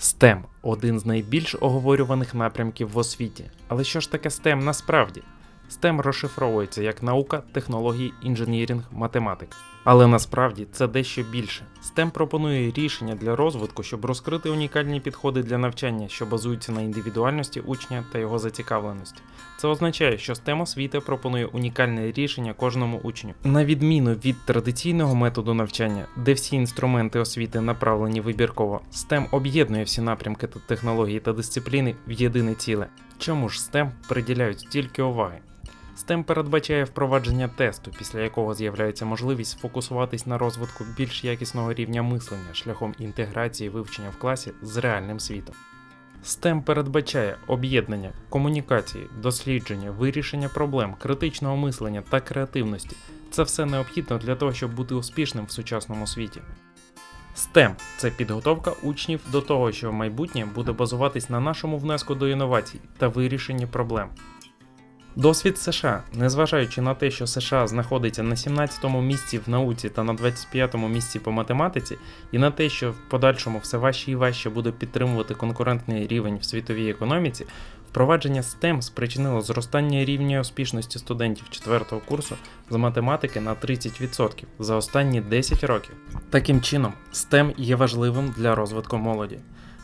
STEM один з найбільш оговорюваних напрямків в освіті. Але що ж таке STEM насправді? STEM розшифровується як наука, технології, інженірінг, математика. Але насправді це дещо більше. STEM пропонує рішення для розвитку, щоб розкрити унікальні підходи для навчання, що базуються на індивідуальності учня та його зацікавленості. Це означає, що STEM освіта пропонує унікальне рішення кожному учню. На відміну від традиційного методу навчання, де всі інструменти освіти направлені вибірково, STEM об'єднує всі напрямки та технології та дисципліни в єдине ціле. Чому ж STEM приділяють стільки уваги? STEM передбачає впровадження тесту, після якого з'являється можливість сфокусуватись на розвитку більш якісного рівня мислення шляхом інтеграції вивчення в класі з реальним світом. STEM передбачає об'єднання, комунікації, дослідження, вирішення проблем, критичного мислення та креативності. Це все необхідно для того, щоб бути успішним в сучасному світі. STEM – це підготовка учнів до того, що майбутнє буде базуватись на нашому внеску до інновацій та вирішенні проблем. Досвід США, незважаючи на те, що США знаходиться на 17-му місці в науці та на 25-му місці по математиці, і на те, що в подальшому все важче і важче буде підтримувати конкурентний рівень в світовій економіці, впровадження STEM спричинило зростання рівня успішності студентів 4-го курсу з математики на 30% за останні 10 років. Таким чином, STEM є важливим для розвитку молоді.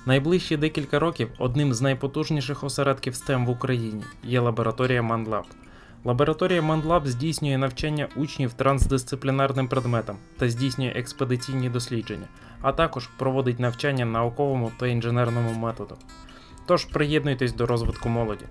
Найближчі декілька років одним з найпотужніших осередків STEM в Україні є лабораторія ManLab. Лабораторія ManLab здійснює навчання учнів трансдисциплінарним предметам та здійснює експедиційні дослідження, а також проводить навчання науковому та інженерному методу. Тож приєднуйтесь до розвитку молоді.